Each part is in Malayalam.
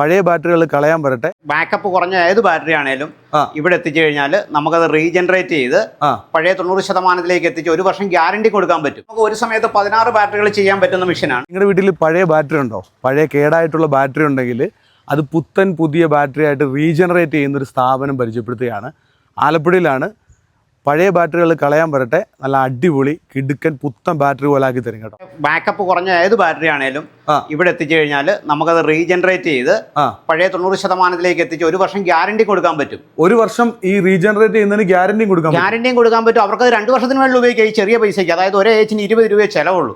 പഴയ ബാറ്ററികൾ കളയാൻ വരട്ടെ. ബാക്കപ്പ് കുറഞ്ഞ ഏത് ബാറ്ററി ആണേലും. ഇവിടെ എത്തിച്ചു കഴിഞ്ഞാൽ നമുക്കത് റീജനറേറ്റ് ചെയ്ത് പഴയ തൊണ്ണൂറ് ശതമാനത്തിലേക്ക് എത്തിച്ച് ഒരു വർഷം ഗ്യാരണ്ടി കൊടുക്കാൻ പറ്റും. നമുക്ക് ഒരു സമയത്ത് പതിനാറ് ബാറ്ററികൾ ചെയ്യാൻ പറ്റുന്ന മെഷീനാണ് നിങ്ങളുടെ വീട്ടിൽ പഴയ ബാറ്ററി ഉണ്ടോ? പഴയ കേടായിട്ടുള്ള ബാറ്ററി ഉണ്ടെങ്കിൽ അത് പുത്തൻ പുതിയ ബാറ്ററി ആയിട്ട് റീജനറേറ്റ് ചെയ്യുന്ന ഒരു സ്ഥാപനം പരിചയപ്പെടുത്തുകയാണ്. ആലപ്പുഴയിലാണ് പഴയ ബാറ്ററികൾ കളയാൻ വരട്ടെ. നല്ല അടിപൊളി കിടുക്കൻ പുത്തൻ ബാറ്ററി പോലെ ആക്കി തരും കേട്ടോ. ബാക്കപ്പ് കുറഞ്ഞ ഏത് ബാറ്ററി ആണേലും. ഇവിടെ എത്തിച്ചു കഴിഞ്ഞാൽ നമുക്കത് റീജനറേറ്റ് ചെയ്ത് പഴയ തൊണ്ണൂറ് ശതമാനത്തിലേക്ക് എത്തിച്ച് ഒരു വർഷം ഗ്യാരണ്ടി കൊടുക്കാൻ പറ്റും. ഒരു വർഷം ഈ റീജനറേറ്റ് ചെയ്യുന്നതിന് ഗ്യാരണ്ടി കൊടുക്കാം. ഗ്യാരണ്ടിയും കൊടുക്കാൻ പറ്റും. അവർക്ക് അത് രണ്ട് വർഷത്തിന് മേളിൽ ഉപയോഗിക്കാം. ഈ ചെറിയ പൈസയ്ക്ക്. അതായത് ഒരേ ഏച്ചിന് ഇരുപത് രൂപയെ ചിലവുള്ളൂ.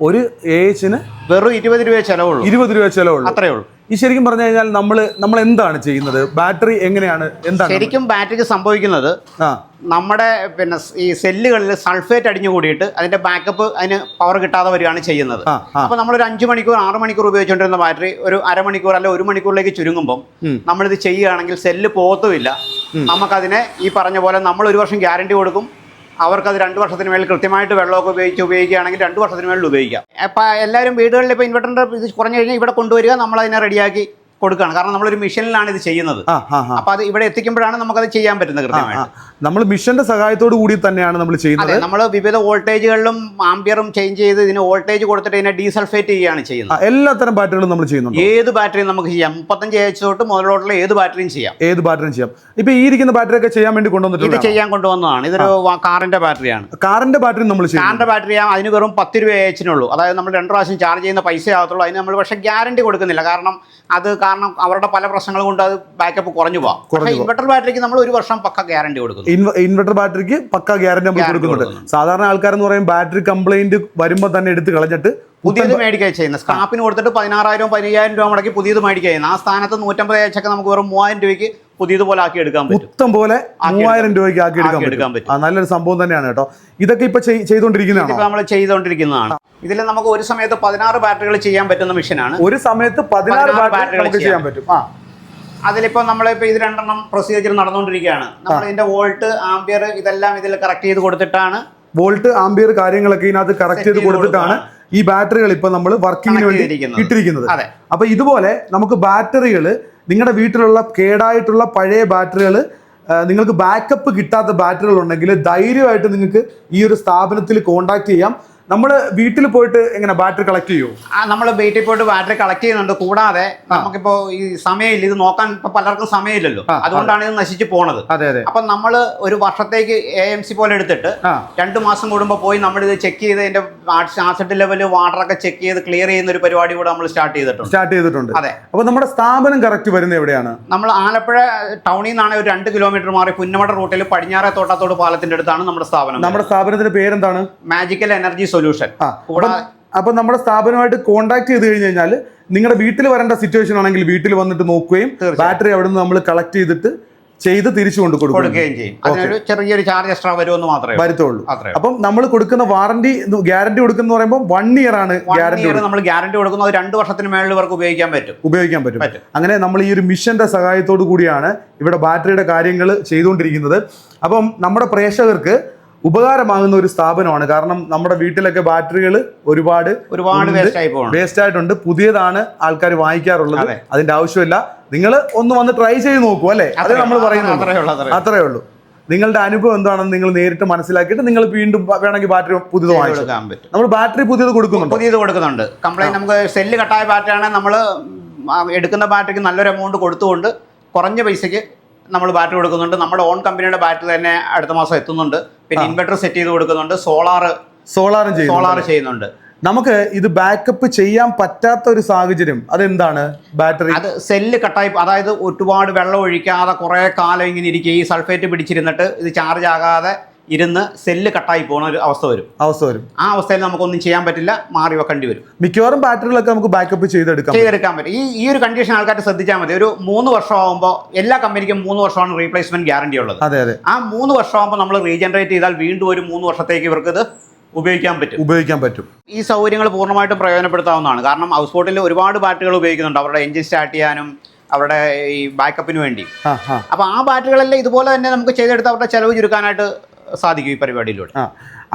ഒരു ഏച്ചിന് വെറും ഇരുപത് രൂപയെ ചിലവുള്ളൂ. ഇരുപത് രൂപ ചിലവുള്ളൂ. അത്രേ ഉള്ളൂ. ഈ ശരിക്കും പറഞ്ഞു കഴിഞ്ഞാൽ നമ്മൾ നമ്മൾ എന്താണ് ചെയ്യുന്നത്? ബാറ്ററി എങ്ങനെയാണ്? എന്താണ് ശരിക്കും ബാറ്ററിക്ക് സംഭവിക്കുന്നത് നമ്മുടെ പിന്നെ ഈ സെല്ലുകളിൽ സൾഫേറ്റ് അടിഞ്ഞു കൂടിയിട്ട് അതിന്റെ ബാക്കപ്പ് അതിന് പവർ കിട്ടാതെ വരികയാണ് ചെയ്യുന്നത്. അപ്പോൾ നമ്മൾ ഒരു അഞ്ച് മണിക്കൂർ ആറ് മണിക്കൂർ ഉപയോഗിച്ചുകൊണ്ടിരുന്ന ബാറ്ററി ഒരു അരമണിക്കൂർ അല്ലെ ഒരു മണിക്കൂറിലേക്ക് ചുരുങ്ങുമ്പോൾ. നമ്മളിത് ചെയ്യുകയാണെങ്കിൽ സെല്ല് പോത്തുമില്ല. നമുക്കതിനെ ഈ പറഞ്ഞ പോലെ നമ്മൾ ഒരു വർഷം ഗ്യാരണ്ടി കൊടുക്കും. അവർക്കത് രണ്ട് വർഷത്തിന് മേളിൽ കൃത്യമായിട്ട് വെള്ളമൊക്കെ ഉപയോഗിച്ച് ഉപയോഗിക്കുകയാണെങ്കിൽ രണ്ട് വർഷത്തിന് മേളിൽ ഉപയോഗിക്കാം. അപ്പോൾ എല്ലാവരും വീടുകളിൽ ഇപ്പോൾ ഇൻവെർട്ടറിന്റെ ഇത് കുറഞ്ഞു കഴിഞ്ഞാൽ ഇവിടെ കൊണ്ടുവരിക നമ്മളതിനെ റെഡിയാക്കി കൊടുക്കുകയാണ് കാരണം നമ്മളൊരു മിഷനിലാണ് ഇത് ചെയ്യുന്നത്. അപ്പോൾ അത് ഇവിടെ എത്തിക്കുമ്പോഴാണ് നമുക്കത് ചെയ്യാൻ പറ്റുന്നത് കൃത്യമായിട്ട്. നമ്മൾ മിഷന്റെ സഹായത്തോടു കൂടി തന്നെയാണ് നമ്മൾ ചെയ്യുന്നത്. നമ്മൾ വിവിധ വോൾട്ടേജുകളിലും ആംബിയറും ചേഞ്ച് ചെയ്ത് ഇതിന് വോൾട്ടേജ് കൊടുത്തിട്ട് ഇതിനെ ഡീസൾഫേറ്റ് ചെയ്യുകയാണ് ചെയ്യുന്നത്. എല്ലാത്തരം ബാറ്ററികളും നമ്മൾ ചെയ്യുന്നുണ്ട്? ഏത് ബാറ്ററിയും നമുക്ക് ചെയ്യാം. മുപ്പത്തഞ്ച് എച്ച് തൊട്ട് മുതലോട്ടുള്ള ഏത് ബാറ്ററിയും ചെയ്യാം. ഏത് ബാറ്ററിയും ചെയ്യാം. ഇപ്പൊ ഈ ഇരിക്കുന്ന ബാറ്ററി ഒക്കെ ചെയ്യാൻ വേണ്ടി ഇത് കൊണ്ടുവന്നിട്ടുണ്ട് ചെയ്യാൻ കൊണ്ടുവന്നതാണ്. ഇതൊരു കാറിന്റെ ബാറ്ററിയാണ്. കാറിന്റെ ബാറ്ററി നമ്മൾ കാറിന്റെ ബാറ്ററി അതിന് വെറും പത്ത് രൂപ എച്ചിനുള്ളൂ അതായത് നമ്മൾ രണ്ട് പ്രാവശ്യം ചാർജ് ചെയ്യുന്ന പൈസ ആകത്തുള്ളൂ. അതിന് നമ്മൾ പക്ഷേ ഗ്യാരണ്ടി കൊടുക്കുന്നില്ല. കാരണം അത് കാരണം അവരുടെ പല പ്രശ്നങ്ങൾ കൊണ്ട് അത് ബാക്കപ്പ് കുറഞ്ഞു പോകാം പക്ഷേ ഇൻവെർട്ടർ ബാറ്ററിക്ക് നമ്മൾ ഒരു വർഷം പക്ക ഗ്യാരണ്ടി കൊടുക്കുന്നു. ഇൻവെർട്ടർ ബാറ്ററിക്ക് പക്ക ഗ്യാരണ്ടി നമ്മൾ കൊടുക്കുന്നുണ്ട്. സാധാരണ ആൾക്കാരെന്ന് പറയും ബാറ്ററി കംപ്ലൈന്റ് വരുമ്പോൾ തന്നെ എടുത്ത് കളഞ്ഞിട്ട് പുതിയത് മേടിക്കുക ചെയ്യുന്നത് സ്ക്രാപ്പിന് കൊടുത്തിട്ട് പതിനാറായിരം പതിനയ്യായിരം രൂപ മുടക്കി പുതിയത് മേടിക്കുക ചെയ്യുന്നത് ആ സ്ഥാനത്ത് നൂറ്റമ്പത് ഏച്ചൊക്കെ നമുക്ക് വെറും മൂവായിരം രൂപയ്ക്ക് പുതിയത് പോലെ ആക്കി എടുക്കാൻ പറ്റും. മൊത്തം പോലെ മൂവായിരം രൂപയ്ക്ക് ആക്കി എടുക്കാൻ പറ്റും. നല്ലൊരു സംഭവം തന്നെയാണ് കേട്ടോ. ഇതൊക്കെ ഇപ്പൊ ചെയ്തോണ്ടിരിക്കുന്നതാണ്? ചെയ്തുകൊണ്ടിരിക്കുന്നതാണോ നമ്മൾ ചെയ്തുകൊണ്ടിരിക്കുന്നതാണ് ഇതിൽ നമുക്ക് ഒരു സമയത്ത് പതിനാറ് ബാറ്ററികൾ ചെയ്യാൻ പറ്റുന്ന മെഷീനാണ്. ഒരു സമയത്ത് പതിനാറ് ബാറ്ററികൾ ചെയ്യാൻ പറ്റും. ആ. അതിലിപ്പോൾ നമ്മളിപ്പോൾ ഇത് രണ്ടെണ്ണം പ്രൊസീജിയർ നടന്നുകൊണ്ടിരിക്കുകയാണ് നമ്മൾ ഇതിന്റെ വോൾട്ട് ആംബിയർ ഇതെല്ലാം ഇതിൽ കറക്റ്റ് ചെയ്ത് കൊടുത്തിട്ടാണ് വോൾട്ട് ആംബിയർ കാര്യങ്ങളൊക്കെ ഇതിനകത്ത് കറക്റ്റ് ചെയ്ത് കൊടുത്തിട്ടാണ് ഈ ബാറ്ററികൾ ഇപ്പൊ നമ്മൾ വർക്കിങ്ങിന് വേണ്ടി. ഇട്ടിരിക്കുന്നത്. അപ്പൊ ഇതുപോലെ നമുക്ക് ബാറ്ററികൾ നിങ്ങളുടെ വീട്ടിലുള്ള കേടായിട്ടുള്ള പഴയ ബാറ്ററികൾ നിങ്ങൾക്ക് ബാക്കപ്പ് കിട്ടാത്ത ബാറ്ററികൾ ഉണ്ടെങ്കിൽ ധൈര്യമായിട്ട് നിങ്ങൾക്ക് ഈ ഒരു സ്ഥാപനത്തിൽ കോൺടാക്ട് ചെയ്യാം. നമ്മൾ വീട്ടിൽ പോയിട്ട് എങ്ങനെ ബാറ്ററി കളക്ട് ആ നമ്മൾ വീട്ടിൽ പോയിട്ട് ബാറ്ററി കളക്ട് ചെയ്യുന്നുണ്ട്. കൂടാതെ നമുക്കിപ്പോ ഈ സമയമില്ല. ഇത് നോക്കാൻ ഇപ്പൊ പലർക്കും സമയമില്ലല്ലോ. അതുകൊണ്ടാണ് ഇത് നശിച്ചു പോണത്. അതെ അതെ. അപ്പൊ നമ്മൾ ഒരു വർഷത്തേക്ക് എ എം സി പോലെ എടുത്തിട്ട് രണ്ടു മാസം കൂടുമ്പോൾ പോയി നമ്മൾ ഇത് ചെക്ക് ചെയ്ത് അതിന്റെ ആസിഡ് ലെവൽ വാട്ടറൊക്കെ ചെക്ക് ചെയ്ത് ക്ലിയർ ചെയ്യുന്ന ഒരു പരിപാടി കൂടെ നമ്മൾ സ്റ്റാർട്ട് ചെയ്തിട്ടുണ്ട്. സ്റ്റാർട്ട് ചെയ്തിട്ടുണ്ട്. അതെ. അപ്പൊ നമ്മുടെ സ്ഥാപനം കറക്റ്റ് വരുന്നത് എവിടെയാണ്? നമ്മൾ ആലപ്പുഴ ടൗണിൽ നിന്നാണ് ഒരു രണ്ട് കിലോമീറ്റർ മാറി പുന്നമട റൂട്ടിൽ പടിഞ്ഞാറെ തോട്ടത്തോട് പാലത്തിന്റെ അടുത്താണ് നമ്മുടെ സ്ഥാപനം നമ്മുടെ സ്ഥാപനത്തിന്റെ പേരെന്താണ്? മാജിക്കൽ എനർജി സൊല്യൂഷൻ അപ്പൊ നമ്മുടെ സ്ഥാപനമായിട്ട് കോൺടാക്ട് ചെയ്ത് കഴിഞ്ഞ് കഴിഞ്ഞാൽ നിങ്ങളുടെ വീട്ടിൽ വരേണ്ട സിറ്റുവേഷൻ ആണെങ്കിൽ വീട്ടിൽ വന്നിട്ട് നോക്കുകയും ബാറ്ററി അവിടെ നിന്ന് നമ്മൾ കളക്ട് ചെയ്തിട്ട് ചെയ്ത് തിരിച്ചു കൊണ്ട് കൊടുക്കും കൊടുക്കുകയും ചെയ്യും. അതിനൊരു ചെറിയൊരു ചാർജ് എക്സ്ട്രാ വരുമെന്ന് മാത്രമേ. വരുത്തുള്ളൂ. അപ്പം നമ്മൾ കൊടുക്കുന്ന വാറന്റി ഗ്യാരണ്ടി കൊടുക്കുന്ന പറയുമ്പോൾ വൺ ഇയർ ആണ് ഗ്യാരണ്ടി നമ്മൾ ഗ്യാരണ്ടി കൊടുക്കുന്നത്. രണ്ട് വർഷത്തിന് മേളിൽ ഇവർക്ക് ഉപയോഗിക്കാൻ പറ്റും. ഉപയോഗിക്കാൻ പറ്റും. അങ്ങനെ നമ്മൾ ഈ ഒരു മിഷന്റെ സഹായത്തോടു കൂടിയാണ് ഇവിടെ ബാറ്ററിയുടെ കാര്യങ്ങൾ ചെയ്തുകൊണ്ടിരിക്കുന്നത്. അപ്പം നമ്മുടെ പ്രേക്ഷകർക്ക് ഉപകാരമാകുന്ന ഒരു സ്ഥാപനമാണ്. കാരണം നമ്മുടെ വീട്ടിലൊക്കെ ബാറ്ററികൾ ഒരുപാട് ഒരുപാട് വേസ്റ്റ് ആയിട്ടുണ്ട്. പുതിയതാണ് ആൾക്കാർ വാങ്ങിക്കാറുള്ളത്. അതെ. അതിന്റെ ആവശ്യമില്ല. നിങ്ങൾ ഒന്ന് വന്ന് ട്രൈ ചെയ്ത് നോക്കൂ അല്ലേ? അത് നമ്മൾ പറയുന്നത് അത്രേ ഉള്ളൂ നിങ്ങളുടെ അനുഭവം എന്താണെന്ന് നിങ്ങൾ നേരിട്ട് മനസ്സിലാക്കിയിട്ട് നിങ്ങൾ വീണ്ടും വേണമെങ്കിൽ ബാറ്ററി പുതിയത് വാങ്ങിക്കാൻ പറ്റും. നമ്മൾ ബാറ്ററി പുതിയത് കൊടുക്കുന്നുണ്ട്? പുതിയത് കൊടുക്കുന്നുണ്ട്. കംപ്ലൈന്റ് നമുക്ക് സെല്ല് കട്ടായ ബാറ്ററി ആണെങ്കിൽ നമ്മൾ എടുക്കുന്ന ബാറ്ററിക്ക് നല്ലൊരു എമൗണ്ട് കൊടുത്തുകൊണ്ട് കുറഞ്ഞ പൈസയ്ക്ക് നമ്മൾ ബാറ്ററി കൊടുക്കുന്നുണ്ട്. നമ്മുടെ ഓൺ കമ്പനിയുടെ ബാറ്ററി തന്നെ അടുത്ത മാസം എത്തുന്നുണ്ട്. പിന്നെ ഇൻവെർട്ടർ സെറ്റ് ചെയ്ത് കൊടുക്കുന്നുണ്ട്. സോളാർ സോളാറും സോളാർ ചെയ്യുന്നുണ്ട്. നമുക്ക് ഇത് ബാക്കപ്പ് ചെയ്യാൻ പറ്റാത്ത ഒരു സാഹചര്യം അതെന്താണ് ബാറ്ററി അത് സെല്ല് കട്ടായി അതായത് ഒരുപാട് വെള്ളം ഒഴിക്കാതെ കുറേ കാലം ഇങ്ങനെ ഇരിക്കുക ഈ സൾഫേറ്റ് പിടിച്ചിരുന്നിട്ട് ഇത് ചാർജ് ആകാതെ ഇരുന്ന് സെല്ല് കട്ടായി പോകുന്ന ഒരു അവസ്ഥ വരും. അവസ്ഥ വരും. ആ അവസ്ഥയിൽ നമുക്കൊന്നും ചെയ്യാൻ പറ്റില്ല മാറി വെക്കേണ്ടി വരും. മിക്കവാറും ബാറ്ററികളൊക്കെ നമുക്ക് ബാക്കപ്പ് ചെയ്തെടുക്കാം ചെയ്തെടുക്കാൻ പറ്റും. ഈ ഈ ഒരു കണ്ടീഷൻ ആൾക്കാർ ശ്രദ്ധിച്ചാൽ മതി. ഒരു മൂന്ന് വർഷമാകുമ്പോൾ എല്ലാ കമ്പനിക്കും മൂന്ന് വർഷമാണ് റീപ്ലേസ്മെന്റ് ഗ്യാരണ്ടി ഉള്ളത്. അതെ അതെ. ആ മൂന്ന് വർഷമാകുമ്പോൾ നമ്മൾ റീജനറേറ്റ് ചെയ്താൽ വീണ്ടും ഒരു മൂന്ന് വർഷത്തേക്ക് ഇവർക്ക് ഇത് ഉപയോഗിക്കാൻ പറ്റും. ഉപയോഗിക്കാൻ പറ്റും. ഈ സൗകര്യങ്ങൾ പൂർണമായിട്ടും പ്രയോജനപ്പെടുത്താവുന്നതാണ്. കാരണം ഹൗസ് ബോട്ടിൽ ഒരുപാട് ബാറ്ററികൾ ഉപയോഗിക്കുന്നുണ്ട്. അവരുടെ എഞ്ചിൻ സ്റ്റാർട്ട് ചെയ്യാനും അവരുടെ ഈ ബാക്കപ്പിന് വേണ്ടി. അപ്പോൾ ആ. ബാറ്ററികളെല്ലാം ഇതുപോലെ തന്നെ നമുക്ക് ചെയ്തെടുത്ത് അവരുടെ ചെലവ് ചുരുക്കാനായിട്ട് സാധിക്കും ഈ പരിപാടിയിലൂടെ. ആ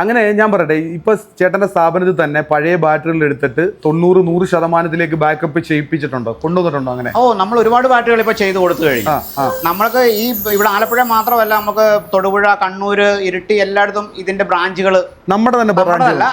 അങ്ങനെ ഞാൻ പറയട്ടെ ഇപ്പൊ ചേട്ടന്റെ സ്ഥാപനത്തിൽ തന്നെ പഴയ ബാറ്ററികൾ എടുത്തിട്ട് തൊണ്ണൂറ് നൂറ് ശതമാനത്തിലേക്ക് ബാക്കപ്പ് ചെയ്യിപ്പിച്ചിട്ടുണ്ടോ? കൊണ്ടുവന്നിട്ടുണ്ടോ അങ്ങനെ? ഓ നമ്മൾ ഒരുപാട് ബാറ്ററികൾ ഇപ്പൊ ചെയ്തു കൊടുത്തു കഴിഞ്ഞു. നമ്മൾക്ക് ഈ ഇവിടെ ആലപ്പുഴ മാത്രമല്ല നമുക്ക് തൊടുപുഴ കണ്ണൂര് ഇരിട്ടി എല്ലായിടത്തും ഇതിന്റെ ബ്രാഞ്ചുകൾ നമ്മുടെ തന്നെ നമ്മുടെതല്ല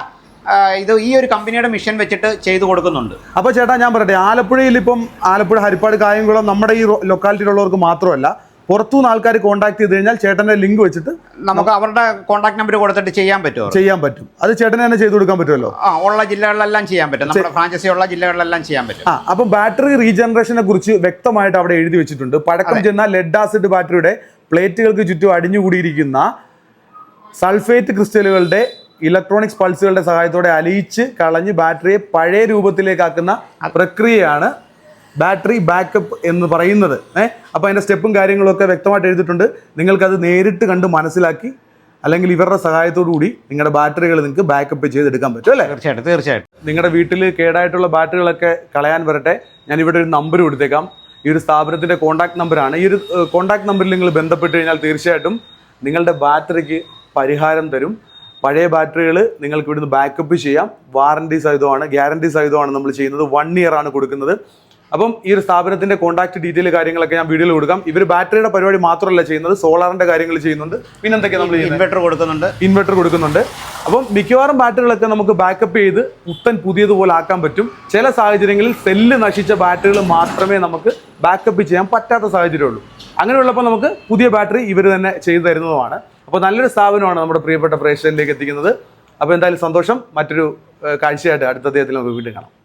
ഇത് ഈ ഒരു കമ്പനിയുടെ മിഷൻ വെച്ചിട്ട് ചെയ്തു കൊടുക്കുന്നുണ്ട്. അപ്പൊ ചേട്ടാ ഞാൻ പറയട്ടെ ആലപ്പുഴയിൽ ഇപ്പം ആലപ്പുഴ ഹരിപ്പാട് കായംകുളം നമ്മുടെ ഈ ലൊക്കാലിറ്റിയിലുള്ളവർക്ക് മാത്രമല്ല പുറത്തുനിന്ന് ആൾക്കാർ കോൺടാക്ട് ചെയ്ത് കഴിഞ്ഞാൽ ചേട്ടന്റെ ലിങ്ക് വെച്ചിട്ട് നമുക്ക് അവരുടെ കോൺടാക്ട് നമ്പർ കൊടുത്തിട്ട് ചെയ്യാൻ പറ്റുമോ? ചെയ്യാൻ പറ്റും. അത് ചേട്ടനെ തന്നെ ചെയ്തു കൊടുക്കാൻ പറ്റുമല്ലോ? ആ ഉള്ള ജില്ലകളിലെല്ലാം ചെയ്യാൻ പറ്റും. നമ്മുടെ ഫ്രാഞ്ചൈസി ഉള്ള ജില്ലകളിലെല്ലാം ചെയ്യാൻ പറ്റും. ആ അപ്പം ബാറ്ററി റീജനറേഷനെ കുറിച്ച് വ്യക്തമായിട്ട് അവിടെ എഴുതി വെച്ചിട്ടുണ്ട്. പഴക്കം ചെന്ന ലെഡ് ആസിഡ് ബാറ്ററിയുടെ പ്ലേറ്റുകൾക്ക് ചുറ്റും അടിഞ്ഞുകൂടിയിരിക്കുന്ന സൾഫേറ്റ് ക്രിസ്റ്റലുകളുടെ ഇലക്ട്രോണിക്സ് പൾസുകളുടെ സഹായത്തോടെ അലിയിച്ച് കളഞ്ഞ് ബാറ്ററിയെ പഴയ രൂപത്തിലേക്കാക്കുന്ന പ്രക്രിയയാണ് ബാറ്ററി ബാക്കപ്പ് എന്ന് പറയുന്നത്. ഏഹ് അപ്പോൾ അതിന്റെ സ്റ്റെപ്പും കാര്യങ്ങളൊക്കെ വ്യക്തമായിട്ട് എഴുതിയിട്ടുണ്ട്. നിങ്ങൾക്കത് നേരിട്ട് കണ്ട് മനസ്സിലാക്കി അല്ലെങ്കിൽ ഇവരുടെ സഹായത്തോടു കൂടി നിങ്ങളുടെ ബാറ്ററികൾ നിങ്ങൾക്ക് ബാക്കപ്പ് ചെയ്തെടുക്കാൻ പറ്റും അല്ലേ? തീർച്ചയായിട്ടും തീർച്ചയായിട്ടും. നിങ്ങളുടെ വീട്ടിൽ കേടായിട്ടുള്ള ബാറ്ററികളൊക്കെ കളയാൻ വരട്ടെ. ഞാൻ ഇവിടെ ഒരു നമ്പർ കൊടുത്തേക്കാം. ഈ ഒരു സ്ഥാപനത്തിന്റെ കോൺടാക്ട് നമ്പറാണ് ഈ ഒരു കോൺടാക്ട് നമ്പറിൽ നിങ്ങൾ ബന്ധപ്പെട്ട് കഴിഞ്ഞാൽ തീർച്ചയായിട്ടും നിങ്ങളുടെ ബാറ്ററിക്ക് പരിഹാരം തരും. പഴയ ബാറ്ററികൾ നിങ്ങൾക്ക് ഇവിടുന്ന് ബാക്കപ്പ് ചെയ്യാം. വാറണ്ടി സഹിതമാണ് ഗ്യാരണ്ടി സഹിതമാണ് നമ്മൾ ചെയ്യുന്നത്. വൺ ഇയർ ആണ് കൊടുക്കുന്നത്. അപ്പം ഈ ഒരു സ്ഥാപനത്തിന്റെ കോൺടാക്ട് ഡീറ്റെയിൽ കാര്യങ്ങളൊക്കെ ഞാൻ വീഡിയോയിൽ കൊടുക്കാം. ഇവർ ബാറ്ററിയുടെ പരിപാടി മാത്രമല്ല ചെയ്യുന്നത് സോളാറിന്റെ കാര്യങ്ങൾ ചെയ്യുന്നുണ്ട്. പിന്നെ എന്തൊക്കെയാണ് നമ്മൾ ഇൻവെർട്ടർ കൊടുക്കുന്നുണ്ട്. ഇൻവെർട്ടർ കൊടുക്കുന്നുണ്ട്. അപ്പം മിക്കവാറും ബാറ്ററികളൊക്കെ നമുക്ക് ബാക്കപ്പ് ചെയ്ത് പുത്തൻ പുതിയതുപോലെ ആക്കാൻ പറ്റും. ചില സാഹചര്യങ്ങളിൽ സെല്ല് നശിച്ച ബാറ്ററികൾ മാത്രമേ നമുക്ക് ബാക്കപ്പ് ചെയ്യാൻ പറ്റാത്ത സാഹചര്യമുള്ളൂ. അങ്ങനെയുള്ളപ്പോൾ നമുക്ക് പുതിയ ബാറ്ററി ഇവർ തന്നെ ചെയ്തു തരുന്നതുമാണ്. അപ്പോൾ നല്ലൊരു സ്ഥാപനമാണ് നമ്മുടെ പ്രിയപ്പെട്ട പ്രേക്ഷകരിലേക്ക് എത്തിക്കുന്നത്. അപ്പോൾ എന്തായാലും സന്തോഷം. മറ്റൊരു കാഴ്ചയായിട്ട് അടുത്ത അദ്ദേഹത്തിൽ നമുക്ക് വീണ്ടും കാണാം.